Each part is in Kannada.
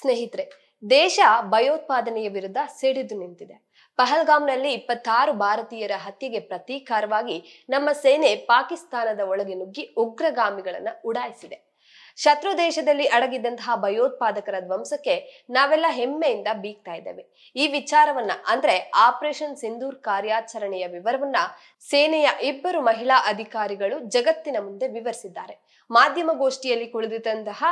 ಸ್ನೇಹಿತರೆ, ದೇಶ ಭಯೋತ್ಪಾದನೆಯ ವಿರುದ್ಧ ಸಿಡಿದು ನಿಂತಿದೆ. ಪಹಲ್ಗಾಮ್ನಲ್ಲಿ ಇಪ್ಪತ್ತಾರು ಭಾರತೀಯರ ಹತ್ಯೆಗೆ ಪ್ರತೀಕಾರವಾಗಿ ನಮ್ಮ ಸೇನೆ ಪಾಕಿಸ್ತಾನದ ಒಳಗೆ ನುಗ್ಗಿ ಉಗ್ರಗಾಮಿಗಳನ್ನ ಉಡಾಯಿಸಿದೆ. ಶತ್ರು ದೇಶದಲ್ಲಿ ಅಡಗಿದ್ದಂತಹ ಭಯೋತ್ಪಾದಕರ ಧ್ವಂಸಕ್ಕೆ ನಾವೆಲ್ಲ ಹೆಮ್ಮೆಯಿಂದ ಬೀಗ್ತಾ ಇದ್ದೇವೆ. ಈ ವಿಚಾರವನ್ನ ಅಂದ್ರೆ ಆಪರೇಷನ್ ಸಿಂಧೂರ್ ಕಾರ್ಯಾಚರಣೆಯ ವಿವರವನ್ನ ಸೇನೆಯ ಇಬ್ಬರು ಮಹಿಳಾ ಅಧಿಕಾರಿಗಳು ಜಗತ್ತಿನ ಮುಂದೆ ವಿವರಿಸಿದ್ದಾರೆ. ಮಾಧ್ಯಮಗೋಷ್ಠಿಯಲ್ಲಿ ಕುಳಿತಿದ್ದಂತಹ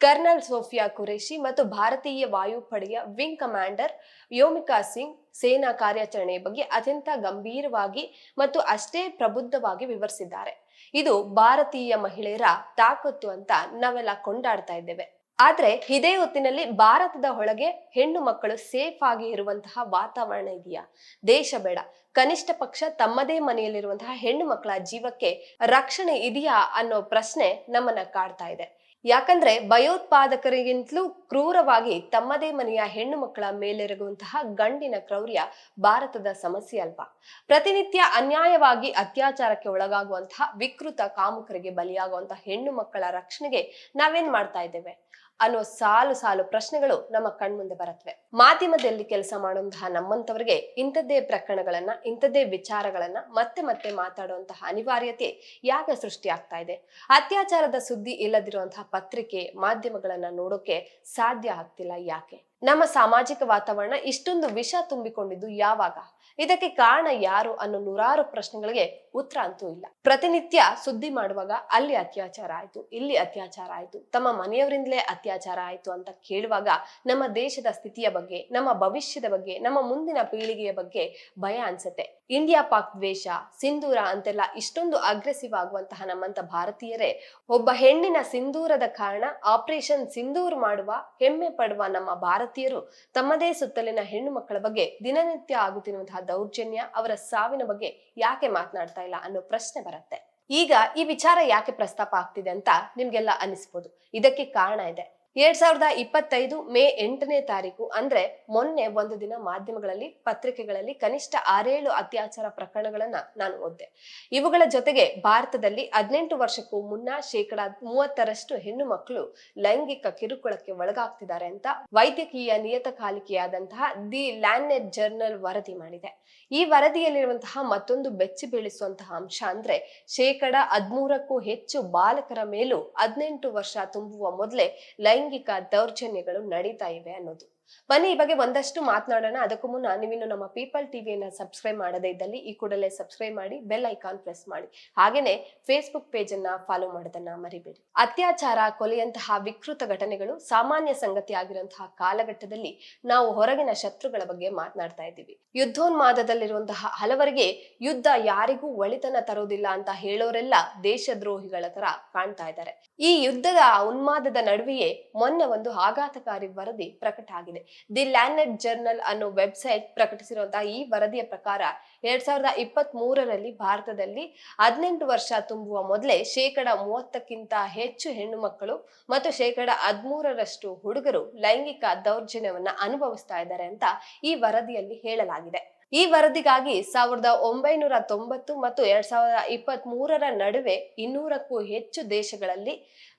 ಕರ್ನಲ್ ಸೋಫಿಯಾ ಕುರೇಶಿ ಮತ್ತು ಭಾರತೀಯ ವಾಯುಪಡೆಯ ವಿಂಗ್ ಕಮಾಂಡರ್ ಯೋಮಿಕಾ ಸಿಂಗ್ ಸೇನಾ ಕಾರ್ಯಾಚರಣೆಯ ಬಗ್ಗೆ ಅತ್ಯಂತ ಗಂಭೀರವಾಗಿ ಮತ್ತು ಅಷ್ಟೇ ಪ್ರಬುದ್ಧವಾಗಿ ವಿವರಿಸಿದ್ದಾರೆ. ಇದು ಭಾರತೀಯ ಮಹಿಳೆಯರ ತಾಕತ್ತು ಅಂತ ನಾವೆಲ್ಲ ಕೊಂಡಾಡ್ತಾ ಇದ್ದೇವೆ. ಆದ್ರೆ ಇದೇ ಹೊತ್ತಿನಲ್ಲಿ ಭಾರತದ ಒಳಗೆ ಹೆಣ್ಣು ಮಕ್ಕಳು ಸೇಫ್ ಆಗಿ ಇರುವಂತಹ ವಾತಾವರಣ ಇದೆಯಾ? ದೇಶ ಬೇಡ. ಕನಿಷ್ಠ ಪಕ್ಷ ತಮ್ಮದೇ ಮನೆಯಲ್ಲಿರುವಂತಹ ಹೆಣ್ಣು ಮಕ್ಕಳ ಜೀವಕ್ಕೆ ರಕ್ಷಣೆ ಇದೆಯಾ ಅನ್ನೋ ಪ್ರಶ್ನೆ ನಮ್ಮನ್ನ ಕಾಡ್ತಾ ಇದೆ. ಯಾಕಂದ್ರೆ ಭಯೋತ್ಪಾದಕರಿಗಿಂತಲೂ ಕ್ರೂರವಾಗಿ ತಮ್ಮದೇ ಮನೆಯ ಹೆಣ್ಣು ಮಕ್ಕಳ ಮೇಲೆರಗುವಂತಹ ಗಂಡಿನ ಕ್ರೌರ್ಯ ಭಾರತದ ಸಮಸ್ಯೆ ಅಲ್ವಾ? ಪ್ರತಿನಿತ್ಯ ಅನ್ಯಾಯವಾಗಿ ಅತ್ಯಾಚಾರಕ್ಕೆ ಒಳಗಾಗುವಂತಹ ವಿಕೃತ ಕಾಮುಕರಿಗೆ ಬಲಿಯಾಗುವಂತಹ ಹೆಣ್ಣು ಮಕ್ಕಳ ರಕ್ಷಣೆಗೆ ನಾವೇನ್ ಮಾಡ್ತಾ ಇದ್ದೇವೆ? ಅನ್ನೋ ಸಾಲು ಸಾಲು ಪ್ರಶ್ನೆಗಳು ನಮ್ಮ ಕಣ್ಮುಂದೆ ಬರುತ್ತವೆ ಮಾಧ್ಯಮದಲ್ಲಿ ಕೆಲಸ ಮಾಡುವಂತಹ ನಮ್ಮಂತವರಿಗೆ ಇಂಥದ್ದೇ ಪ್ರಕರಣಗಳನ್ನ, ಇಂಥದ್ದೇ ವಿಚಾರಗಳನ್ನ ಮತ್ತೆ ಮತ್ತೆ ಮಾತಾಡುವಂತಹ ಅನಿವಾರ್ಯತೆ ಯಾಕೆ ಸೃಷ್ಟಿ ಆಗ್ತಾ ಇದೆ. ಅತ್ಯಾಚಾರದ ಸುದ್ದಿ ಇಲ್ಲದಿರುವಂತಹ ಪತ್ರಿಕೆ, ಮಾಧ್ಯಮಗಳನ್ನ ನೋಡೋಕೆ ಸಾಧ್ಯ ಆಗ್ತಿಲ್ಲ ಯಾಕೆ? ನಮ್ಮ ಸಾಮಾಜಿಕ ವಾತಾವರಣ ಇಷ್ಟೊಂದು ವಿಷ ತುಂಬಿಕೊಂಡಿದ್ದು ಯಾವಾಗ? ಇದಕ್ಕೆ ಕಾರಣ ಯಾರು ಅನ್ನೋ ನೂರಾರು ಪ್ರಶ್ನೆಗಳಿಗೆ ಉತ್ತರ ಅಂತೂ ಇಲ್ಲ. ಪ್ರತಿನಿತ್ಯ ಸುದ್ದಿ ಮಾಡುವಾಗ ಅಲ್ಲಿ ಅತ್ಯಾಚಾರ ಆಯ್ತು, ಇಲ್ಲಿ ಅತ್ಯಾಚಾರ ಆಯ್ತು, ತಮ್ಮ ಮನೆಯವರಿಂದಲೇ ಅತ್ಯಾಚಾರ ಆಯ್ತು ಅಂತ ಕೇಳುವಾಗ ನಮ್ಮ ದೇಶದ ಸ್ಥಿತಿಯ ಬಗ್ಗೆ, ನಮ್ಮ ಭವಿಷ್ಯದ ಬಗ್ಗೆ, ನಮ್ಮ ಮುಂದಿನ ಪೀಳಿಗೆಯ ಬಗ್ಗೆ ಭಯ ಅನ್ಸುತ್ತೆ. ಇಂಡಿಯಾ ಪಾಕ್ ದ್ವೇಷ, ಸಿಂಧೂರ ಅಂತೆಲ್ಲ ಇಷ್ಟೊಂದು ಅಗ್ರೆಸಿವ್ ಆಗುವಂತಹ ನಮ್ಮಂತ ಭಾರತೀಯರೇ, ಒಬ್ಬ ಹೆಣ್ಣಿನ ಸಿಂಧೂರದ ಕಾರಣ ಆಪರೇಷನ್ ಸಿಂಧೂರ್ ಮಾಡುವ, ಹೆಮ್ಮೆ ಪಡುವ ನಮ್ಮ ಭಾರತೀಯರು ತಮ್ಮದೇ ಸುತ್ತಲಿನ ಹೆಣ್ಣು ಮಕ್ಕಳ ಬಗ್ಗೆ ದಿನನಿತ್ಯ ಆಗುತ್ತಿರುವಂತಹ ದೌರ್ಜನ್ಯ ಅವರ ಸಾವಿನ ಬಗ್ಗೆ ಯಾಕೆ ಮಾತನಾಡ್ತಾ ಇಲ್ಲ ಅನ್ನೋ ಪ್ರಶ್ನೆ ಬರುತ್ತೆ. ಈಗ ಈ ವಿಚಾರ ಯಾಕೆ ಪ್ರಸ್ತಾಪ ಆಗ್ತಿದೆ ಅಂತ ನಿಮ್ಗೆಲ್ಲ ಅನಿಸ್ಬೋದು ಇದಕ್ಕೆ ಕಾರಣ ಇದೆ. ಎರಡ್ ಸಾವಿರದ ಇಪ್ಪತ್ತೈದು ಮೇ ಎಂಟನೇ ತಾರೀಕು, ಅಂದ್ರೆ ಮೊನ್ನೆ ಒಂದು ದಿನ ಮಾಧ್ಯಮಗಳಲ್ಲಿ, ಪತ್ರಿಕೆಗಳಲ್ಲಿ ಕನಿಷ್ಠ ಆರೇಳು ಅತ್ಯಾಚಾರ ಪ್ರಕರಣಗಳನ್ನ ನಾನು ಓದ್ದೆ. ಇವುಗಳ ಜೊತೆಗೆ ಭಾರತದಲ್ಲಿ ಹದಿನೆಂಟು ವರ್ಷಕ್ಕೂ ಮುನ್ನ ಶೇಕಡ ಮೂವತ್ತರಷ್ಟು ಹೆಣ್ಣು ಮಕ್ಕಳು ಲೈಂಗಿಕ ಕಿರುಕುಳಕ್ಕೆ ಒಳಗಾಗ್ತಿದ್ದಾರೆ ಅಂತ ವೈದ್ಯಕೀಯ ನಿಯತಕಾಲಿಕೆಯಾದಂತಹ ದಿ ಲ್ಯಾನ್ನೆಟ್ ಜರ್ನಲ್ ವರದಿ ಮಾಡಿದೆ. ಈ ವರದಿಯಲ್ಲಿರುವಂತಹ ಮತ್ತೊಂದು ಬೆಚ್ಚಿ ಬೀಳಿಸುವಂತಹ ಅಂಶ ಅಂದ್ರೆ ಶೇಕಡ ಹದ್ಮೂರಕ್ಕೂ ಹೆಚ್ಚು ಬಾಲಕರ ಮೇಲೂ ಹದಿನೆಂಟು ವರ್ಷ ತುಂಬುವ ಮೊದಲೇ ಲೈಂಗಿಕ ದೌರ್ಜನ್ಯಗಳು ನಡೀತಾ ಇವೆ ಅನ್ನೋದು. ಬನ್ನಿ, ಈ ಬಗ್ಗೆ ಒಂದಷ್ಟು ಮಾತನಾಡೋಣ. ಅದಕ್ಕೂ ಮುನ್ನ ನೀವಿನ್ನು ನಮ್ಮ ಪೀಪಲ್ ಟಿವಿಯನ್ನ ಸಬ್ಸ್ಕ್ರೈಬ್ ಮಾಡದೇ ಇದ್ದಲ್ಲಿ ಈ ಕೂಡಲೇ ಸಬ್ಸ್ಕ್ರೈಬ್ ಮಾಡಿ, ಬೆಲ್ ಐಕಾನ್ ಪ್ರೆಸ್ ಮಾಡಿ. ಹಾಗೇನೆ ಫೇಸ್ಬುಕ್ ಪೇಜ್ ಅನ್ನ ಫಾಲೋ ಮಾಡೋದನ್ನ ಮರಿಬೇಡಿ. ಅತ್ಯಾಚಾರ, ಕೊಲೆಯಂತಹ ವಿಕೃತ ಘಟನೆಗಳು ಸಾಮಾನ್ಯ ಸಂಗತಿ ಆಗಿರುವಂತಹ ಕಾಲಘಟ್ಟದಲ್ಲಿ ನಾವು ಹೊರಗಿನ ಶತ್ರುಗಳ ಬಗ್ಗೆ ಮಾತನಾಡ್ತಾ ಇದ್ದೀವಿ. ಯುದ್ಧೋನ್ಮಾದದಲ್ಲಿರುವಂತಹ ಹಲವರಿಗೆ ಯುದ್ಧ ಯಾರಿಗೂ ಒಳಿತನ ತರೋದಿಲ್ಲ ಅಂತ ಹೇಳೋರೆಲ್ಲ ದೇಶದ್ರೋಹಿಗಳ ತರ ಕಾಣ್ತಾ ಇದ್ದಾರೆ. ಈ ಯುದ್ಧದ ಉನ್ಮಾದದ ನಡುವೆಯೇ ಮೊನ್ನೆ ಒಂದು ಆಘಾತಕಾರಿ ವರದಿ ಪ್ರಕಟ ಆಗಿದೆ. ದಿ ಲ್ಯಾನೆಟ್ ಜರ್ನಲ್ ಅನ್ನೋ ವೆಬ್ಸೈಟ್ ಪ್ರಕಟಿಸಿರುವಂತಹ ಈ ವರದಿಯ ಪ್ರಕಾರ ಎರಡ್ ಸಾವಿರದ ಇಪ್ಪತ್ತ್ ಮೂರರಲ್ಲಿ ಭಾರತದಲ್ಲಿ ಹದಿನೆಂಟು ವರ್ಷ ತುಂಬುವ ಮೊದಲೇ ಶೇಕಡ ಮೂವತ್ತಕ್ಕಿಂತ ಹೆಚ್ಚು ಹೆಣ್ಣು ಮಕ್ಕಳು ಮತ್ತು ಶೇಕಡ ಹದಿಮೂರರಷ್ಟು ಹುಡುಗರು ಲೈಂಗಿಕ ದೌರ್ಜನ್ಯವನ್ನ ಅನುಭವಿಸ್ತಾ ಇದ್ದಾರೆ ಅಂತ ಈ ವರದಿಯಲ್ಲಿ ಹೇಳಲಾಗಿದೆ. ಈ ವರದಿಗಾಗಿ ಸಾವಿರದ ಒಂಬೈನೂರ ತೊಂಬತ್ತು ಮತ್ತು ಎರಡ್ ಸಾವಿರದ ಇಪ್ಪತ್ತ್ ಮೂರರ ನಡುವೆ ಇನ್ನೂರಕ್ಕೂ ಹೆಚ್ಚು ದೇಶಗಳಲ್ಲಿ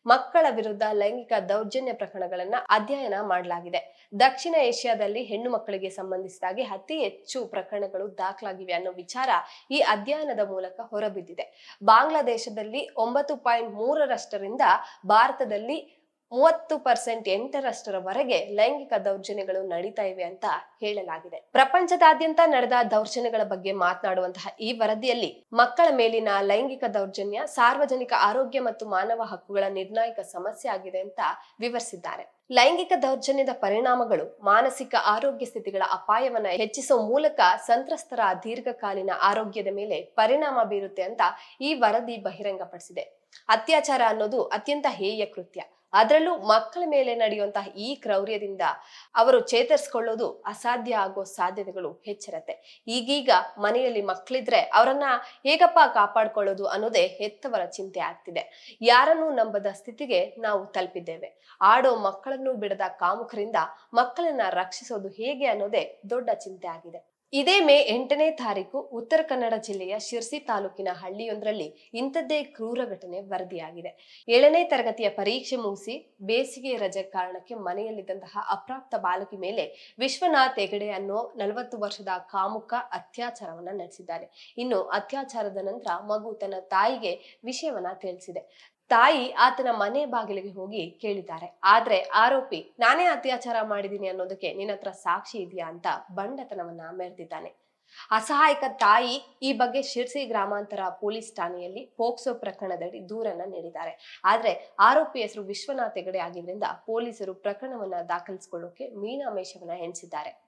ಮಕ್ಕಳ ವಿರುದ್ಧ ಲೈಂಗಿಕ ದೌರ್ಜನ್ಯ ಪ್ರಕರಣಗಳನ್ನ ಅಧ್ಯಯನ ಮಾಡಲಾಗಿದೆ. ದಕ್ಷಿಣ ಏಷ್ಯಾದಲ್ಲಿ ಹೆಣ್ಣು ಮಕ್ಕಳಿಗೆ ಸಂಬಂಧಿಸಿದಾಗಿ ಅತಿ ಹೆಚ್ಚು ಪ್ರಕರಣಗಳು ದಾಖಲಾಗಿವೆ ಅನ್ನೋ ವಿಚಾರ ಈ ಅಧ್ಯಯನದ ಮೂಲಕ ಹೊರಬಿದ್ದಿದೆ. ಬಾಂಗ್ಲಾದೇಶದಲ್ಲಿ ಒಂಬತ್ತು ಪಾಯಿಂಟ್ ಮೂರರಷ್ಟರಿಂದ ಭಾರತದಲ್ಲಿ ಮೂವತ್ತು ಪರ್ಸೆಂಟ್ ಎಂಟರಷ್ಟರವರೆಗೆ ಲೈಂಗಿಕ ದೌರ್ಜನ್ಯಗಳು ನಡೀತಾ ಇವೆ ಅಂತ ಹೇಳಲಾಗಿದೆ. ಪ್ರಪಂಚದಾದ್ಯಂತ ನಡೆದ ದೌರ್ಜನ್ಯಗಳ ಬಗ್ಗೆ ಮಾತನಾಡುವಂತಹ ಈ ವರದಿಯಲ್ಲಿ ಮಕ್ಕಳ ಮೇಲಿನ ಲೈಂಗಿಕ ದೌರ್ಜನ್ಯ, ಸಾರ್ವಜನಿಕ ಆರೋಗ್ಯ ಮತ್ತು ಮಾನವ ಹಕ್ಕುಗಳ ನಿರ್ಣಾಯಕ ಸಮಸ್ಯೆ ಆಗಿದೆ ಅಂತ ವಿವರಿಸಿದ್ದಾರೆ. ಲೈಂಗಿಕ ದೌರ್ಜನ್ಯದ ಪರಿಣಾಮಗಳು ಮಾನಸಿಕ ಆರೋಗ್ಯ ಸ್ಥಿತಿಗಳ ಅಪಾಯವನ್ನು ಹೆಚ್ಚಿಸುವ ಮೂಲಕ ಸಂತ್ರಸ್ತರ ದೀರ್ಘಕಾಲೀನ ಆರೋಗ್ಯದ ಮೇಲೆ ಪರಿಣಾಮ ಬೀರುತ್ತೆ ಅಂತ ಈ ವರದಿ ಬಹಿರಂಗಪಡಿಸಿದೆ. ಅತ್ಯಾಚಾರ ಅನ್ನೋದು ಅತ್ಯಂತ ಹೇಯ ಕೃತ್ಯ. ಅದರಲ್ಲೂ ಮಕ್ಕಳ ಮೇಲೆ ನಡೆಯುವಂತಹ ಈ ಕ್ರೌರ್ಯದಿಂದ ಅವರು ಚೇತರಿಸ್ಕೊಳ್ಳೋದು ಅಸಾಧ್ಯ ಆಗೋ ಸಾಧ್ಯತೆಗಳು ಹೆಚ್ಚಿರತ್ತೆ. ಈಗೀಗ ಮನೆಯಲ್ಲಿ ಮಕ್ಕಳಿದ್ರೆ ಅವರನ್ನ ಹೇಗಪ್ಪ ಕಾಪಾಡ್ಕೊಳ್ಳೋದು ಅನ್ನೋದೇ ಹೆತ್ತವರ ಚಿಂತೆ ಆಗ್ತಿದೆ. ಯಾರನ್ನು ನಂಬದ ಸ್ಥಿತಿಗೆ ನಾವು ತಲುಪಿದ್ದೇವೆ. ಆಡೋ ಮಕ್ಕಳನ್ನು ಬಿಡದ ಕಾಮುಕರಿಂದ ಮಕ್ಕಳನ್ನ ರಕ್ಷಿಸೋದು ಹೇಗೆ ಅನ್ನೋದೇ ದೊಡ್ಡ ಚಿಂತೆ ಆಗಿದೆ. ಇದೇ ಮೇ ಎಂಟನೇ ತಾರೀಕು ಉತ್ತರ ಕನ್ನಡ ಜಿಲ್ಲೆಯ ಶಿರ್ಸಿ ತಾಲೂಕಿನ ಹಳ್ಳಿಯೊಂದರಲ್ಲಿ ಇಂಥದ್ದೇ ಕ್ರೂರ ಘಟನೆ ವರದಿಯಾಗಿದೆ. ಏಳನೇ ತರಗತಿಯ ಪರೀಕ್ಷೆ ಮುಗಿಸಿ ಬೇಸಿಗೆ ರಜೆ ಕಾರಣಕ್ಕೆ ಮನೆಯಲ್ಲಿದ್ದಂತಹ ಅಪ್ರಾಪ್ತ ಬಾಲಕಿ ಮೇಲೆ ವಿಶ್ವನಾಥ್ ಹೆಗಡೆ ಅನ್ನೋ ನಲವತ್ತು ವರ್ಷದ ಕಾಮುಕ ಅತ್ಯಾಚಾರವನ್ನ ನಡೆಸಿದ್ದಾರೆ. ಇನ್ನು ಅತ್ಯಾಚಾರದ ನಂತರ ಮಗು ತನ್ನ ತಾಯಿಗೆ ವಿಷಯವನ್ನ ತಿಳಿಸಿದೆ. ತಾಯಿ ಆತನ ಮನೆ ಬಾಗಿಲಿಗೆ ಹೋಗಿ ಕೇಳಿದ್ದಾರೆ. ಆದ್ರೆ ಆರೋಪಿ, ನಾನೇ ಅತ್ಯಾಚಾರ ಮಾಡಿದ್ದೀನಿ ಅನ್ನೋದಕ್ಕೆ ನಿನ್ನ ಹತ್ರ ಸಾಕ್ಷಿ ಇದೆಯಾ ಅಂತ ಬಂಡತನವನ್ನ ಮೆರೆದಿದ್ದಾನೆ. ಅಸಹಾಯಕ ತಾಯಿ ಈ ಬಗ್ಗೆ ಶಿರ್ಸಿ ಗ್ರಾಮಾಂತರ ಪೊಲೀಸ್ ಠಾಣೆಯಲ್ಲಿ ಪೋಕ್ಸೋ ಪ್ರಕರಣದಡಿ ದೂರನ್ನ ನೀಡಿದ್ದಾರೆ. ಆದ್ರೆ ಆರೋಪಿ ಹೆಸರು ವಿಶ್ವನಾಥ್ ಹೆಗಡೆ ಆಗಿದ್ರಿಂದ ಪೊಲೀಸರು ಪ್ರಕರಣವನ್ನ ದಾಖಲಿಸಿಕೊಳ್ಳೋಕೆ ಮೀನಾಮೇಷವನ್ನ ಎಣಿಸಿದ್ದಾರೆ.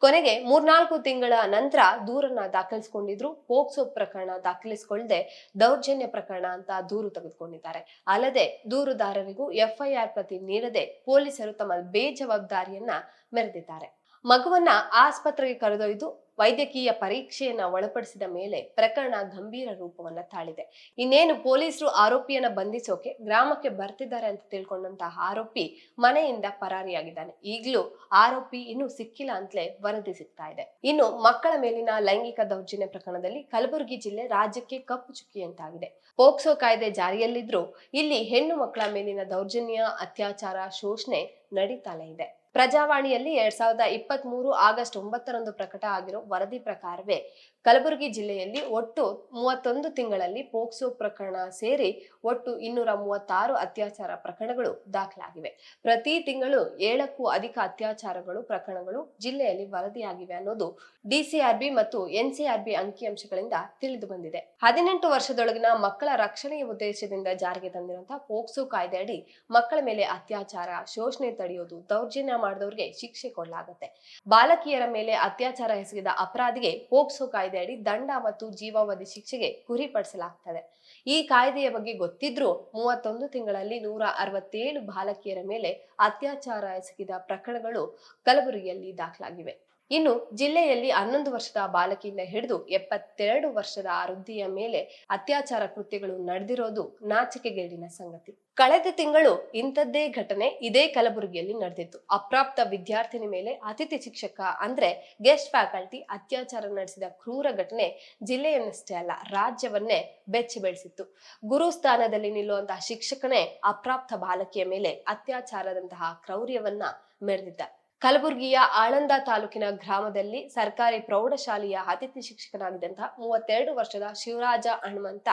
ಕೊನೆಗೆ ಮೂರ್ನಾಲ್ಕು ತಿಂಗಳ ನಂತರ ದೂರನ್ನ ದಾಖಲಿಸಿಕೊಂಡಿದ್ರು. ಪೋಕ್ಸೋ ಪ್ರಕರಣ ದಾಖಲಿಸಿಕೊಳ್ಳದೆ ದೌರ್ಜನ್ಯ ಪ್ರಕರಣ ಅಂತ ದೂರು ತೆಗೆದುಕೊಂಡಿದ್ದಾರೆ. ಅಲ್ಲದೆ ದೂರುದಾರರಿಗೂ ಎಫ್ಐಆರ್ ಪ್ರತಿ ನೀಡದೆ ಪೊಲೀಸರು ತಮ್ಮ ಬೇಜವಾಬ್ದಾರಿಯನ್ನ ಮೆರೆದಿದ್ದಾರೆ. ಮಗುವನ್ನ ಆಸ್ಪತ್ರೆಗೆ ಕರೆದೊಯ್ದು ವೈದ್ಯಕೀಯ ಪರೀಕ್ಷೆಯನ್ನ ಒಳಪಡಿಸಿದ ಮೇಲೆ ಪ್ರಕರಣ ಗಂಭೀರ ರೂಪವನ್ನ ತಾಳಿದೆ. ಇನ್ನೇನು ಪೊಲೀಸರು ಆರೋಪಿಯನ್ನ ಬಂಧಿಸೋಕೆ ಗ್ರಾಮಕ್ಕೆ ಬರ್ತಿದ್ದಾರೆ ಅಂತ ತಿಳ್ಕೊಂಡಂತಹ ಆರೋಪಿ ಮನೆಯಿಂದ ಪರಾರಿಯಾಗಿದ್ದಾನೆ. ಈಗಲೂ ಆರೋಪಿ ಇನ್ನೂ ಸಿಕ್ಕಿಲ್ಲ ಅಂತಲೇ ವರದಿ ಸಿಗ್ತಾ ಇದೆ. ಇನ್ನು ಮಕ್ಕಳ ಮೇಲಿನ ಲೈಂಗಿಕ ದೌರ್ಜನ್ಯ ಪ್ರಕರಣದಲ್ಲಿ ಕಲಬುರಗಿ ಜಿಲ್ಲೆ ರಾಜ್ಯಕ್ಕೆ ಕಪ್ಪು ಚುಕ್ಕಿಯಂತಾಗಿದೆ ಪೋಕ್ಸೋ ಕಾಯ್ದೆ ಜಾರಿಯಲ್ಲಿದ್ರೂ ಇಲ್ಲಿ ಹೆಣ್ಣು ಮಕ್ಕಳ ಮೇಲಿನ ದೌರ್ಜನ್ಯ, ಅತ್ಯಾಚಾರ, ಶೋಷಣೆ ನಡೀತಾನೆ ಇದೆ. ಪ್ರಜಾವಾಣಿಯಲ್ಲಿ ಎರಡ್ ಸಾವಿರದ ಇಪ್ಪತ್ತ್ ಮೂರು ಆಗಸ್ಟ್ ಒಂಬತ್ತರಂದು ಪ್ರಕಟ ಆಗಿರೋ ವರದಿ ಪ್ರಕಾರವೇ ಕಲಬುರಗಿ ಜಿಲ್ಲೆಯಲ್ಲಿ ಒಟ್ಟು ಮೂವತ್ತೊಂದು ತಿಂಗಳಲ್ಲಿ ಪೋಕ್ಸೋ ಪ್ರಕರಣ ಸೇರಿ ಒಟ್ಟು ಇನ್ನೂರ ಮೂವತ್ತಾರು ಅತ್ಯಾಚಾರ ಪ್ರಕರಣಗಳು ದಾಖಲಾಗಿವೆ. ಪ್ರತಿ ತಿಂಗಳು ಏಳಕ್ಕೂ ಅಧಿಕ ಅತ್ಯಾಚಾರಗಳು, ಪ್ರಕರಣಗಳು ಜಿಲ್ಲೆಯಲ್ಲಿ ವರದಿಯಾಗಿವೆ ಅನ್ನೋದು ಡಿಸಿಆರ್ಬಿ ಮತ್ತು ಎನ್ಸಿಆರ್ಬಿ ಅಂಕಿಅಂಶಗಳಿಂದ ತಿಳಿದು ಬಂದಿದೆ. ಹದಿನೆಂಟು ವರ್ಷದೊಳಗಿನ ಮಕ್ಕಳ ರಕ್ಷಣೆಯ ಉದ್ದೇಶದಿಂದ ಜಾರಿಗೆ ತಂದಿರುವಂತಹ ಪೋಕ್ಸೋ ಕಾಯ್ದೆ ಅಡಿ ಮಕ್ಕಳ ಮೇಲೆ ಅತ್ಯಾಚಾರ, ಶೋಷಣೆ ತಡೆಯೋದು ದೌರ್ಜನ್ಯ ಮಾಡಿದವರಿಗೆ ಶಿಕ್ಷೆ ಕೊಡಲಾಗುತ್ತೆ. ಬಾಲಕಿಯರ ಮೇಲೆ ಅತ್ಯಾಚಾರ ಎಸಗಿದ ಅಪರಾಧಿಗೆ ಪೋಕ್ಸೋ ಕಾಯ್ದೆ ಅಡಿ ದಂಡ ಮತ್ತು ಜೀವಾವಧಿ ಶಿಕ್ಷೆಗೆ ಗುರಿಪಡಿಸಲಾಗ್ತದೆ. ಈ ಕಾಯ್ದೆಯ ಬಗ್ಗೆ ಗೊತ್ತಿದ್ರೂ ಮೂವತ್ತೊಂದು ತಿಂಗಳಲ್ಲಿ ನೂರ ಅರವತ್ತೇಳು ಬಾಲಕಿಯರ ಮೇಲೆ ಅತ್ಯಾಚಾರ ಎಸಗಿದ ಪ್ರಕರಣಗಳು ಕಲಬುರಗಿಯಲ್ಲಿ ದಾಖಲಾಗಿವೆ. ಇನ್ನು ಜಿಲ್ಲೆಯಲ್ಲಿ ಹನ್ನೊಂದು ವರ್ಷದ ಬಾಲಕಿಯಿಂದ ಹಿಡಿದು ಎಪ್ಪತ್ತೆರಡು ವರ್ಷದ ವೃದ್ಧಿಯ ಮೇಲೆ ಅತ್ಯಾಚಾರ ಕೃತ್ಯಗಳು ನಡೆದಿರೋದು ನಾಚಿಕೆಗೇಡಿನ ಸಂಗತಿ. ಕಳೆದ ತಿಂಗಳು ಇಂಥದ್ದೇ ಘಟನೆ ಇದೇ ಕಲಬುರಗಿಯಲ್ಲಿ ನಡೆದಿತ್ತು. ಅಪ್ರಾಪ್ತ ವಿದ್ಯಾರ್ಥಿನಿ ಮೇಲೆ ಅತಿಥಿ ಶಿಕ್ಷಕ ಅಂದ್ರೆ ಗೆಸ್ಟ್ ಫ್ಯಾಕಲ್ಟಿ ಅತ್ಯಾಚಾರ ನಡೆಸಿದ ಕ್ರೂರ ಘಟನೆ ಜಿಲ್ಲೆಯನ್ನಷ್ಟೇ ಅಲ್ಲ, ರಾಜ್ಯವನ್ನೇ ಬೆಚ್ಚಿ ಬೆಳೆಸಿತ್ತು. ಗುರು ಸ್ಥಾನದಲ್ಲಿ ನಿಲ್ಲುವಂತಹ ಶಿಕ್ಷಕನೇ ಅಪ್ರಾಪ್ತ ಬಾಲಕಿಯ ಮೇಲೆ ಅತ್ಯಾಚಾರದಂತಹ ಕ್ರೌರ್ಯವನ್ನ ಮೆರೆದಿದ್ದ. ಕಲಬುರಗಿಯ ಆಳಂದ ತಾಲೂಕಿನ ಗ್ರಾಮದಲ್ಲಿ ಸರ್ಕಾರಿ ಪ್ರೌಢಶಾಲೆಯ ಅತಿಥಿ ಶಿಕ್ಷಕನಾಗಿದ್ದಂತಹ ಮೂವತ್ತೆರಡು ವರ್ಷದ ಶಿವರಾಜ ಹನುಮಂತ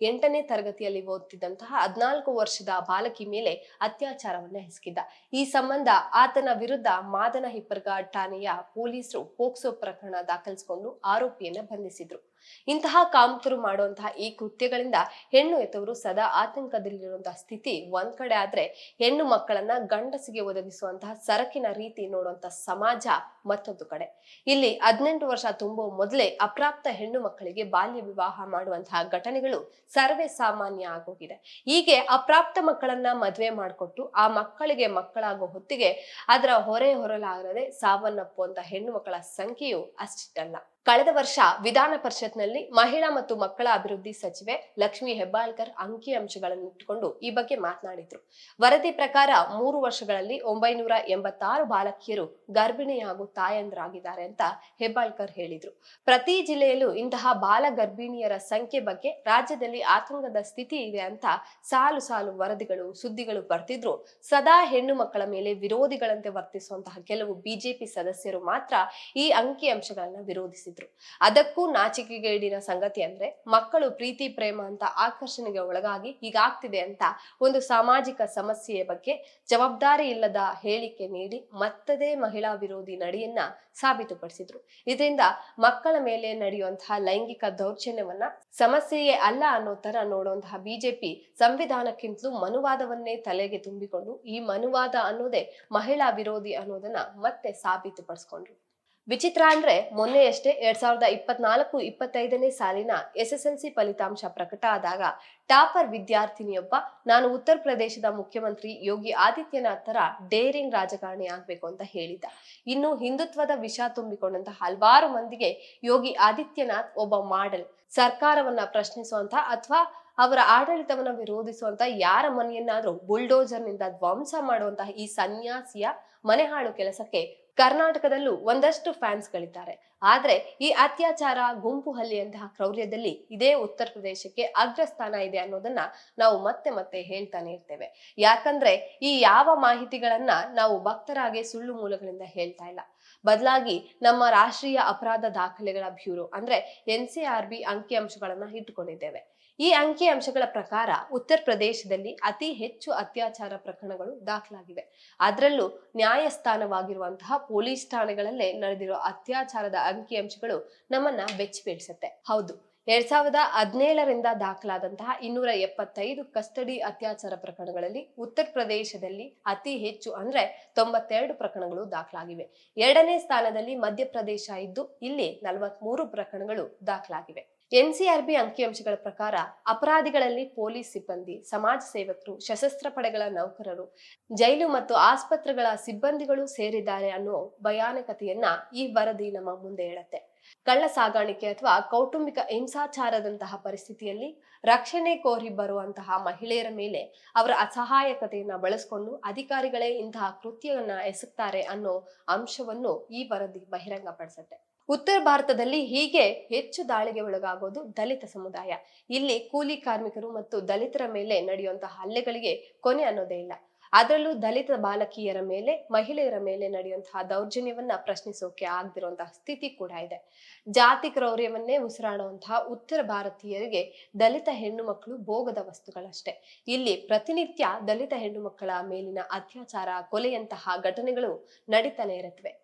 ಎಂಟನೇ ತರಗತಿಯಲ್ಲಿ ಓದ್ತಿದ್ದಂತಹ ಹದ್ನಾಲ್ಕು ವರ್ಷದ ಬಾಲಕಿ ಮೇಲೆ ಅತ್ಯಾಚಾರವನ್ನ ಎಸಗಿದ್ದ. ಈ ಸಂಬಂಧ ಆತನ ವಿರುದ್ಧ ಮಾದನ ಹಿಪ್ಪರ್ಗ ಠಾಣೆಯ ಪೊಲೀಸರು ಪೋಕ್ಸೋ ಪ್ರಕರಣ ದಾಖಲಿಸಿಕೊಂಡು ಆರೋಪಿಯನ್ನ ಬಂಧಿಸಿದ್ರು. ಇಂತಹ ಕಾಮಕರು ಮಾಡುವಂತಹ ಈ ಕೃತ್ಯಗಳಿಂದ ಹೆಣ್ಣು ಎತ್ತವರು ಸದಾ ಆತಂಕದಲ್ಲಿರುವಂತಹ ಸ್ಥಿತಿ ಒಂದ್ ಕಡೆ ಆದ್ರೆ ಹೆಣ್ಣು ಮಕ್ಕಳನ್ನ ಗಂಡಸಿಗೆ ಒದಗಿಸುವಂತಹ ಸರಕಿನ ರೀತಿ ನೋಡುವಂತಹ ಸಮಾಜ ಮತ್ತೊಂದು ಕಡೆ. ಇಲ್ಲಿ ಹದಿನೆಂಟು ವರ್ಷ ತುಂಬುವ ಮೊದಲೇ ಅಪ್ರಾಪ್ತ ಹೆಣ್ಣು ಮಕ್ಕಳಿಗೆ ಬಾಲ್ಯ ವಿವಾಹ ಮಾಡುವಂತಹ ಘಟನೆಗಳು ಸರ್ವೇ ಸಾಮಾನ್ಯ ಆಗೋಗಿದೆ. ಹೀಗೆ ಅಪ್ರಾಪ್ತ ಮಕ್ಕಳನ್ನ ಮದ್ವೆ ಮಾಡಿಕೊಟ್ಟು ಆ ಮಕ್ಕಳಿಗೆ ಮಕ್ಕಳಾಗೋ ಹೊತ್ತಿಗೆ ಅದರ ಹೊರೆ ಹೊರಲಾಗದೆ ಸಾವನ್ನಪ್ಪುವಂತ ಹೆಣ್ಣು ಮಕ್ಕಳ ಸಂಖ್ಯೆಯು ಅಷ್ಟಿಟ್ಟಲ್ಲ ಕಳೆದ ವರ್ಷ ವಿಧಾನ ಪರಿಷತ್ನಲ್ಲಿ ಮಹಿಳಾ ಮತ್ತು ಮಕ್ಕಳ ಅಭಿವೃದ್ಧಿ ಸಚಿವೆ ಲಕ್ಷ್ಮಿ ಹೆಬ್ಬಾಳ್ಕರ್ ಅಂಕಿ ಅಂಶಗಳನ್ನು ಇಟ್ಟುಕೊಂಡು ಈ ಬಗ್ಗೆ ಮಾತನಾಡಿದ್ರು. ವರದಿ ಪ್ರಕಾರ ಮೂರು ವರ್ಷಗಳಲ್ಲಿ ಒಂಬೈನೂರ ಎಂಬತ್ತಾರು ಬಾಲಕಿಯರು ಗರ್ಭಿಣಿ ಹಾಗೂ ತಾಯಂದ್ರಾಗಿದ್ದಾರೆ ಅಂತ ಹೆಬ್ಬಾಳ್ಕರ್ ಹೇಳಿದ್ರು. ಪ್ರತಿ ಜಿಲ್ಲೆಯಲ್ಲೂ ಇಂತಹ ಬಾಲ ಗರ್ಭಿಣಿಯರ ಸಂಖ್ಯೆ ಬಗ್ಗೆ ರಾಜ್ಯದಲ್ಲಿ ಆತಂಕದ ಸ್ಥಿತಿ ಇದೆ ಅಂತ ಸಾಲು ಸಾಲು ವರದಿಗಳು, ಸುದ್ದಿಗಳು ಬರ್ತಿದ್ರು. ಸದಾ ಹೆಣ್ಣು ಮಕ್ಕಳ ಮೇಲೆ ವಿರೋಧಿಗಳಂತೆ ವರ್ತಿಸುವಂತಹ ಕೆಲವು ಬಿಜೆಪಿ ಸದಸ್ಯರು ಮಾತ್ರ ಈ ಅಂಕಿ ಅಂಶಗಳನ್ನ ವಿರೋಧಿಸಿದ್ರು ಅದಕ್ಕೂ ನಾಚಿಕೆಗೇಡಿನ ಸಂಗತಿ ಅಂದ್ರೆ ಮಕ್ಕಳು ಪ್ರೀತಿ, ಪ್ರೇಮ ಅಂತ ಆಕರ್ಷಣೆಗೆ ಒಳಗಾಗಿ ಹೀಗಾಗ್ತಿದೆ ಅಂತ ಒಂದು ಸಾಮಾಜಿಕ ಸಮಸ್ಯೆಯ ಬಗ್ಗೆ ಜವಾಬ್ದಾರಿ ಇಲ್ಲದ ಹೇಳಿಕೆ ನೀಡಿ ಮತ್ತದೇ ಮಹಿಳಾ ವಿರೋಧಿ ನಡೆಯನ್ನ ಸಾಬೀತುಪಡಿಸಿದ್ರು. ಇದರಿಂದ ಮಕ್ಕಳ ಮೇಲೆ ನಡೆಯುವಂತಹ ಲೈಂಗಿಕ ದೌರ್ಜನ್ಯವನ್ನ ಸಮಸ್ಯೆಯೇ ಅಲ್ಲ ಅನ್ನೋ ತರ ನೋಡುವಂತಹ ಬಿಜೆಪಿ ಸಂವಿಧಾನಕ್ಕಿಂತಲೂ ಮನುವಾದವನ್ನೇ ತಲೆಗೆ ತುಂಬಿಕೊಂಡು ಈ ಮನುವಾದ ಅನ್ನೋದೇ ಮಹಿಳಾ ವಿರೋಧಿ ಅನ್ನೋದನ್ನ ಮತ್ತೆ ಸಾಬೀತುಪಡಿಸ್ಕೊಂಡ್ರು. ವಿಚಿತ್ರ ಅಂದ್ರೆ ಮೊನ್ನೆಯಷ್ಟೇ ಎರಡ್ ಸಾವಿರದ ಇಪ್ಪತ್ನಾಲ್ಕು ಇಪ್ಪತ್ತೈದನೇ ಸಾಲಿನ ಎಸ್ ಎಸ್ ಎಲ್ ಸಿ ಫಲಿತಾಂಶ ಪ್ರಕಟ ಆದಾಗ ಟಾಪರ್ ವಿದ್ಯಾರ್ಥಿನಿಯೊಬ್ಬ, ನಾನು ಉತ್ತರ ಪ್ರದೇಶದ ಮುಖ್ಯಮಂತ್ರಿ ಯೋಗಿ ಆದಿತ್ಯನಾಥ್ ತರ ಡೇರಿಂಗ್ ರಾಜಕಾರಣಿ ಆಗ್ಬೇಕು ಅಂತ ಹೇಳಿದ್ದ. ಇನ್ನು ಹಿಂದುತ್ವದ ವಿಷ ತುಂಬಿಕೊಂಡಂತಹ ಹಲವಾರು ಮಂದಿಗೆ ಯೋಗಿ ಆದಿತ್ಯನಾಥ್ ಒಬ್ಬ ಮಾಡೆಲ್. ಸರ್ಕಾರವನ್ನ ಪ್ರಶ್ನಿಸುವಂತ ಅಥವಾ ಅವರ ಆಡಳಿತವನ್ನ ವಿರೋಧಿಸುವಂತ ಯಾರ ಮನೆಯನ್ನಾದ್ರೂ ಬುಲ್ಡೋಜರ್ನಿಂದ ಧ್ವಂಸ ಮಾಡುವಂತಹ ಈ ಸನ್ಯಾಸಿಯ ಮನೆ ಹಾಳು ಕೆಲಸಕ್ಕೆ ಕರ್ನಾಟಕದಲ್ಲೂ ಒಂದಷ್ಟು ಫ್ಯಾನ್ಸ್ ಗಳಿದ್ದಾರೆ. ಆದ್ರೆ ಈ ಅತ್ಯಾಚಾರ, ಗುಂಪು ಹಲ್ಲಿಯಂತಹ ಕ್ರೌರ್ಯದಲ್ಲಿ ಇದೇ ಉತ್ತರ ಪ್ರದೇಶಕ್ಕೆ ಅಗ್ರಸ್ಥಾನ ಇದೆ ಅನ್ನೋದನ್ನ ನಾವು ಮತ್ತೆ ಮತ್ತೆ ಹೇಳ್ತಾನೆ ಇರ್ತೇವೆ. ಯಾಕಂದ್ರೆ ಈ ಯಾವ ಮಾಹಿತಿಗಳನ್ನ ನಾವು ಭಕ್ತರಾಗೆ ಸುಳ್ಳು ಮೂಲಗಳಿಂದ ಹೇಳ್ತಾ ಇಲ್ಲ. ಬದಲಾಗಿ ನಮ್ಮ ರಾಷ್ಟ್ರೀಯ ಅಪರಾಧ ದಾಖಲೆಗಳ ಬ್ಯೂರೋ ಅಂದ್ರೆ ಎನ್ ಸಿ ಆರ್ ಬಿ ಅಂಕಿಅಂಶಗಳನ್ನ ಇಟ್ಟುಕೊಂಡಿದ್ದೇವೆ. ಈ ಅಂಕಿ ಅಂಶಗಳ ಪ್ರಕಾರ ಉತ್ತರ ಪ್ರದೇಶದಲ್ಲಿ ಅತಿ ಹೆಚ್ಚು ಅತ್ಯಾಚಾರ ಪ್ರಕರಣಗಳು ದಾಖಲಾಗಿವೆ. ಅದರಲ್ಲೂ ನ್ಯಾಯಸ್ಥಾನವಾಗಿರುವಂತಹ ಪೊಲೀಸ್ ಠಾಣೆಗಳಲ್ಲೇ ನಡೆದಿರುವ ಅತ್ಯಾಚಾರದ ಅಂಕಿ ಅಂಶಗಳು ನಮ್ಮನ್ನ ಬೆಚ್ಚಿ ಬೀಳಿಸುತ್ತೆ. ಹೌದು, ಎರಡ್ ಸಾವಿರದ ಹದಿನೇಳರಿಂದ ದಾಖಲಾದಂತಹ ಇನ್ನೂರ ಎಪ್ಪತ್ತೈದು ಕಸ್ಟಡಿ ಅತ್ಯಾಚಾರ ಪ್ರಕರಣಗಳಲ್ಲಿ ಉತ್ತರ ಪ್ರದೇಶದಲ್ಲಿ ಅತಿ ಹೆಚ್ಚು ಅಂದ್ರೆ ತೊಂಬತ್ತೆರಡು ಪ್ರಕರಣಗಳು ದಾಖಲಾಗಿವೆ. ಎರಡನೇ ಸ್ಥಾನದಲ್ಲಿ ಮಧ್ಯಪ್ರದೇಶ ಇದ್ದು ಇಲ್ಲಿ ನಲವತ್ಮೂರು ಪ್ರಕರಣಗಳು ದಾಖಲಾಗಿವೆ. ಎನ್ಸಿಆರ್ಬಿ ಅಂಕಿಅಂಶಗಳ ಪ್ರಕಾರ ಅಪರಾಧಿಗಳಲ್ಲಿ ಪೊಲೀಸ್ ಸಿಬ್ಬಂದಿ, ಸಮಾಜ ಸೇವಕರು, ಸಶಸ್ತ್ರ ಪಡೆಗಳ ನೌಕರರು, ಜೈಲು ಮತ್ತು ಆಸ್ಪತ್ರೆಗಳ ಸಿಬ್ಬಂದಿಗಳು ಸೇರಿದ್ದಾರೆ ಅನ್ನೋ ಭಯಾನಕತೆಯನ್ನ ಈ ವರದಿ ನಮ್ಮ ಮುಂದೆ ಹೇಳುತ್ತೆ. ಕಳ್ಳ ಸಾಗಾಣಿಕೆ ಅಥವಾ ಕೌಟುಂಬಿಕ ಹಿಂಸಾಚಾರದಂತಹ ಪರಿಸ್ಥಿತಿಯಲ್ಲಿ ರಕ್ಷಣೆ ಕೋರಿ ಬರುವಂತಹ ಮಹಿಳೆಯರ ಮೇಲೆ ಅವರ ಅಸಹಾಯಕತೆಯನ್ನ ಬಳಸಿಕೊಂಡು ಅಧಿಕಾರಿಗಳೇ ಇಂತಹ ಕೃತ್ಯವನ್ನ ಎಸಗ್ತಾರೆ ಅನ್ನೋ ಅಂಶವನ್ನು ಈ ವರದಿ ಬಹಿರಂಗಪಡಿಸುತ್ತೆ. ಉತ್ತರ ಭಾರತದಲ್ಲಿ ಹೀಗೆ ಹೆಚ್ಚು ದಾಳಿಗೆ ಒಳಗಾಗೋದು ದಲಿತ ಸಮುದಾಯ. ಇಲ್ಲಿ ಕೂಲಿ ಕಾರ್ಮಿಕರು ಮತ್ತು ದಲಿತರ ಮೇಲೆ ನಡೆಯುವಂತಹ ಹಲ್ಲೆಗಳಿಗೆ ಕೊನೆ ಅನ್ನೋದೇ ಇಲ್ಲ. ಅದರಲ್ಲೂ ದಲಿತ ಬಾಲಕಿಯರ ಮೇಲೆ, ಮಹಿಳೆಯರ ಮೇಲೆ ನಡೆಯುವಂತಹ ದೌರ್ಜನ್ಯವನ್ನ ಪ್ರಶ್ನಿಸೋಕೆ ಆಗದಿರುವಂತಹ ಸ್ಥಿತಿ ಕೂಡ ಇದೆ. ಜಾತಿ ಕ್ರೌರ್ಯವನ್ನೇ ಉಸಿರಾಡುವಂತಹ ಉತ್ತರ ಭಾರತೀಯರಿಗೆ ದಲಿತ ಹೆಣ್ಣು ಮಕ್ಕಳು ಭೋಗದ ವಸ್ತುಗಳಷ್ಟೇ. ಇಲ್ಲಿ ಪ್ರತಿನಿತ್ಯ ದಲಿತ ಹೆಣ್ಣು ಮಕ್ಕಳ ಮೇಲಿನ ಅತ್ಯಾಚಾರ, ಕೊಲೆಯಂತಹ ಘಟನೆಗಳು ನಡೀತಾನೆ ಇರುತ್ತವೆ.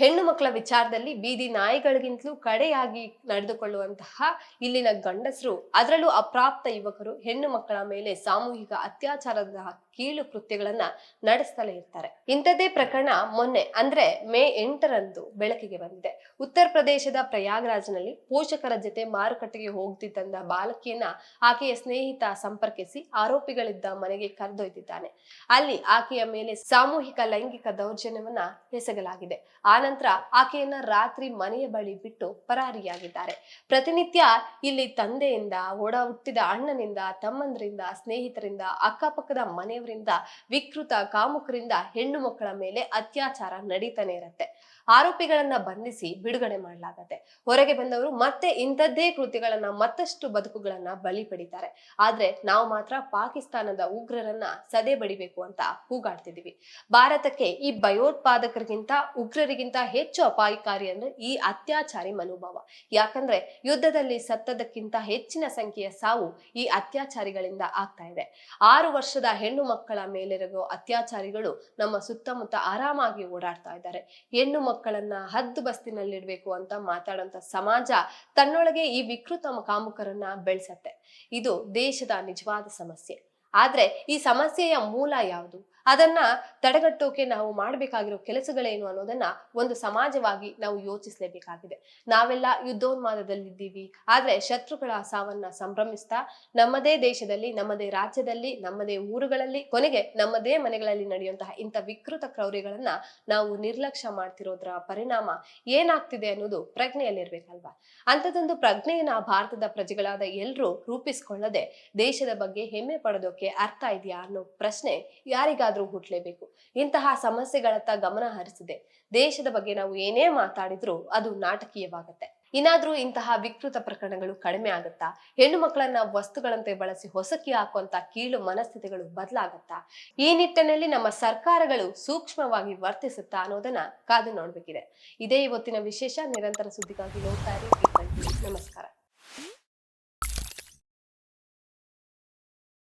ಹೆಣ್ಣು ಮಕ್ಕಳ ವಿಚಾರದಲ್ಲಿ ಬೀದಿ ನಾಯಿಗಳಿಗಿಂತಲೂ ಕಡೆಯಾಗಿ ನಡೆದುಕೊಳ್ಳುವಂತಹ ಇಲ್ಲಿನ ಗಂಡಸರು, ಅದರಲ್ಲೂ ಅಪ್ರಾಪ್ತ ಯುವಕರು ಹೆಣ್ಣು ಮಕ್ಕಳ ಮೇಲೆ ಸಾಮೂಹಿಕ ಅತ್ಯಾಚಾರದ ಕೀಳು ಕೃತ್ಯಗಳನ್ನ ನಡೆಸ್ತಲೇ ಇರ್ತಾರೆ. ಇಂಥದ್ದೇ ಪ್ರಕರಣ ಮೊನ್ನೆ, ಅಂದ್ರೆ ಮೇ ಎಂಟರಂದು ಬೆಳಕಿಗೆ ಬಂದಿದೆ. ಉತ್ತರ ಪ್ರದೇಶದ ಪ್ರಯಾಗ್ರಾಜ್ನಲ್ಲಿ ಪೋಷಕರ ಜೊತೆ ಮಾರುಕಟ್ಟೆಗೆ ಹೋಗ್ತಿದ್ದಂತ ಬಾಲಕಿಯನ್ನ ಆಕೆಯ ಸ್ನೇಹಿತ ಸಂಪರ್ಕಿಸಿ ಆರೋಪಿಗಳಿದ್ದ ಮನೆಗೆ ಕರೆದೊಯ್ದಿದ್ದಾನೆ. ಅಲ್ಲಿ ಆಕೆಯ ಮೇಲೆ ಸಾಮೂಹಿಕ ಲೈಂಗಿಕ ದೌರ್ಜನ್ಯವನ್ನ ಎಸಗಲಾಗಿದೆ. ಆನಂತರ ಆಕೆಯನ್ನ ರಾತ್ರಿ ಮನೆಯ ಬಳಿ ಬಿಟ್ಟು ಪರಾರಿಯಾಗಿದ್ದಾರೆ. ಪ್ರತಿನಿತ್ಯ ಇಲ್ಲಿ ತಂದೆಯಿಂದ, ಒಡ ಹುಟ್ಟಿದ ಅಣ್ಣನಿಂದ, ತಮ್ಮಂದ್ರಿಂದ, ಸ್ನೇಹಿತರಿಂದ, ಅಕ್ಕಪಕ್ಕದ ಮನೆಯವರಿಂದ, ವಿಕೃತ ಕಾಮುಕರಿಂದ ಹೆಣ್ಣು ಮಕ್ಕಳ ಮೇಲೆ ಅತ್ಯಾಚಾರ ನಡೀತಾನೆ ಇರುತ್ತೆ. ಆರೋಪಿಗಳನ್ನ ಬಂಧಿಸಿ ಬಿಡುಗಡೆ ಮಾಡಲಾಗತ್ತೆ. ಹೊರಗೆ ಬಂದವರು ಮತ್ತೆ ಇಂಥದ್ದೇ ಕೃತಿಗಳನ್ನ ಮತ್ತಷ್ಟು ಬದುಕುಗಳನ್ನ ಬಲಿ ಪಡಿತಾರೆ. ಆದ್ರೆ ನಾವು ಮಾತ್ರ ಪಾಕಿಸ್ತಾನದ ಉಗ್ರರನ್ನ ಸದೆ ಬಡಿಬೇಕು ಅಂತ ಕೂಗಾಡ್ತಿದೀವಿ ಭಾರತಕ್ಕೆ ಈ ಭಯೋತ್ಪಾದಕರಿಗಿಂತ ಉಗ್ರರಿಗಿಂತ ಹೆಚ್ಚು ಅಪಾಯಕಾರಿ ಅಂದ್ರೆ ಈ ಅತ್ಯಾಚಾರಿ ಮನೋಭಾವ. ಯಾಕಂದ್ರೆ ಯುದ್ಧದಲ್ಲಿ ಸತ್ತದಕ್ಕಿಂತ ಹೆಚ್ಚಿನ ಸಂಖ್ಯೆಯ ಸಾವು ಈ ಅತ್ಯಾಚಾರಿಗಳಿಂದ ಆಗ್ತಾ ಇದೆ. ಆರು ವರ್ಷದ ಹೆಣ್ಣು ಮಕ್ಕಳ ಮೇಲಿರೋ ಅತ್ಯಾಚಾರಿಗಳು ನಮ್ಮ ಸುತ್ತಮುತ್ತ ಆರಾಮಾಗಿ ಓಡಾಡ್ತಾ ಇದ್ದಾರೆ. ಹೆಣ್ಣು ಮಕ್ಕಳನ್ನ ಹದ್ದು ಬಸ್ತಿನಲ್ಲಿಡ್ಬೇಕು ಅಂತ ಮಾತಾಡಂತ ಸಮಾಜ ತನ್ನೊಳಗೆ ಈ ವಿಕೃತ ಕಾಮುಕರನ್ನ ಬೆಳೆಸತ್ತೆ. ಇದು ದೇಶದ ನಿಜವಾದ ಸಮಸ್ಯೆ. ಆದ್ರೆ ಈ ಸಮಸ್ಯೆಯ ಮೂಲ ಯಾವುದು? ಅದನ್ನ ತಡೆಗಟ್ಟೋಕೆ ನಾವು ಮಾಡಬೇಕಾಗಿರೋ ಕೆಲಸಗಳೇನು ಅನ್ನೋದನ್ನ ಒಂದು ಸಮಾಜವಾಗಿ ನಾವು ಯೋಚಿಸಲೇಬೇಕಾಗಿದೆ. ನಾವೆಲ್ಲ ಯುದ್ಧೋನ್ಮಾದದಲ್ಲಿದ್ದೀವಿ, ಆದ್ರೆ ಶತ್ರುಗಳ ಸಾವನ್ನ ಸಂಭ್ರಮಿಸ್ತಾ ನಮ್ಮದೇ ದೇಶದಲ್ಲಿ, ನಮ್ಮದೇ ರಾಜ್ಯದಲ್ಲಿ, ನಮ್ಮದೇ ಊರುಗಳಲ್ಲಿ, ಕೊನೆಗೆ ನಮ್ಮದೇ ಮನೆಗಳಲ್ಲಿ ನಡೆಯುವಂತಹ ಇಂಥ ವಿಕೃತ ಕ್ರೌರ್ಯಗಳನ್ನ ನಾವು ನಿರ್ಲಕ್ಷ್ಯ ಮಾಡ್ತಿರೋದ್ರ ಪರಿಣಾಮ ಏನಾಗ್ತಿದೆ ಅನ್ನೋದು ಪ್ರಜ್ಞೆಯಲ್ಲಿರ್ಬೇಕಲ್ವಾ? ಅಂಥದ್ದೊಂದು ಪ್ರಜ್ಞೆಯನ್ನ ಭಾರತದ ಪ್ರಜೆಗಳಾದ ಎಲ್ಲರೂ ರೂಪಿಸ್ಕೊಳ್ಳದೆ ದೇಶದ ಬಗ್ಗೆ ಹೆಮ್ಮೆ ಪಡೋದಕ್ಕೆ ಅರ್ಥ ಇದೆಯಾ ಅನ್ನೋ ಪ್ರಶ್ನೆ ಯಾರಿಗಾದ್ರೂ ಹುಟ್ಲೇಬೇಕು. ಇಂತಹ ಸಮಸ್ಯೆಗಳತ್ತ ಗಮನ ಹರಿಸಿದೆ ದೇಶದ ಬಗ್ಗೆ ನಾವು ಏನೇ ಮಾತಾಡಿದ್ರೂ ಅದು ನಾಟಕೀಯವಾಗತ್ತೆ. ಇನ್ನಾದ್ರೂ ಇಂತಹ ವಿಕೃತ ಪ್ರಕರಣಗಳು ಕಡಿಮೆ ಆಗುತ್ತಾ? ಹೆಣ್ಣು ಮಕ್ಕಳನ್ನ ವಸ್ತುಗಳಂತೆ ಬಳಸಿ ಹೊಸಕಿ ಹಾಕುವಂತ ಕೀಳು ಮನಸ್ಥಿತಿಗಳು ಬದಲಾಗತ್ತಾ? ಈ ನಿಟ್ಟಿನಲ್ಲಿ ನಮ್ಮ ಸರ್ಕಾರಗಳು ಸೂಕ್ಷ್ಮವಾಗಿ ವರ್ತಿಸುತ್ತಾ ಅನ್ನೋದನ್ನ ಕಾದು ನೋಡ್ಬೇಕಿದೆ. ಇದೇ ಇವತ್ತಿನ ವಿಶೇಷ, ನಿರಂತರ ಸುದ್ದಿಗಾಗಿ ನೋಡ್ತಾ ಇರಿ. ನಮಸ್ಕಾರ.